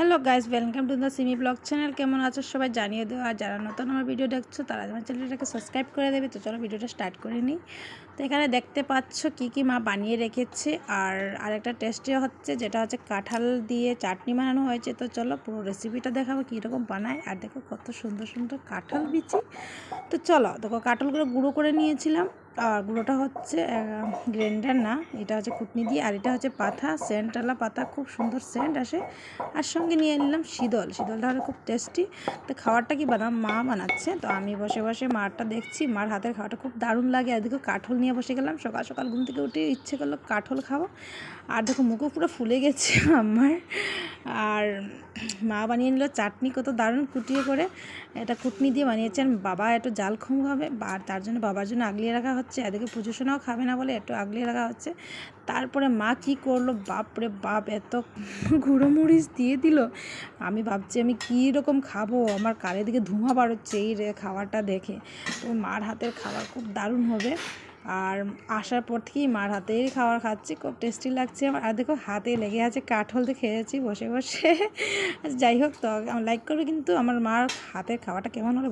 Hello guys welcome to the Simi blog channel কেমন আছো সবাই জানিয়ে দেওয়া আর যারা নতুন আমার ভিডিও দেখছ, তারা আমার চ্যানেলটাকে সাবস্ক্রাইব করে দেবে। তো চলো ভিডিওটা স্টার্ট করে নিই। তো এখানে দেখতে পাচ্ছ কি কি মা বানিয়ে রেখেছে। আর আরেকটা টেস্টি হচ্ছে, যেটা হচ্ছে কাঁঠাল দিয়ে চাটনি বানানো হয়েছে। তো চলো পুরো রেসিপিটা দেখাবো কীরকম বানায়। আর দেখো কত সুন্দর সুন্দর কাঁঠাল বিচি। তো চলো, দেখো কাঁঠালগুলো গুঁড়ো করে নিয়েছিলাম। গুঁড়োটা হচ্ছে গ্রাইন্ডার না, এটা হচ্ছে কুটনি দিয়ে, আর এটা হচ্ছে পাতা সেন্টওয়ালা পাতা, খুব সুন্দর সেন্ট আসে। আর সঙ্গে নিয়ে নিলাম শীতল, শীতলটা হলে খুব টেস্টি তো খাবারটা কি বানাম, মা বানাচ্ছে, তো আমি বসে বসে মারটা দেখছি, মার হাতের খাওয়াটা খুব দারুণ লাগে। আর দেখো কাঠল নিয়ে বসে গেলাম, সকাল সকাল ঘুম থেকে উঠে ইচ্ছে করল কাঠল খাব। আর দেখো মুখও পুরো ফুলে গেছে আমার। আর মা বানিয়ে নিল চাটনি কত দারুণ কুটিয়ে করে। এটা কুটনি দিয়ে বানিয়েছেন বাবা একটু জাল কম হবে আর তার জন্য বাবার জন্য আগলিয়ে রাখা হচ্ছে। এদিকে পুজো শোনাও খাবে না বলে একটু আগলিয়ে রাখা হচ্ছে। তারপরে মা কি করল? বাপরে বাপ, এত গুঁড়ো মরিচ দিয়ে দিল। আমি ভাবছি আমি কী রকম খাব? আমার কালে দিকে ধোঁয়া বাড়ছে এই রে খাবারটা দেখে। তো মার হাতের খাবার খুব দারুণ হবে। আর আসার পর থেকেই মার হাতেই খাবার খাচ্ছি, খুব টেস্টি লাগছে আমার। আর দেখো, হাতে লেগে আছে কাঠল দিয়ে খেয়েছি বসে বসে। যাই হোক, তো লাইক করবে কিন্তু আমার মার হাতের খাওয়াটা কেমন হলো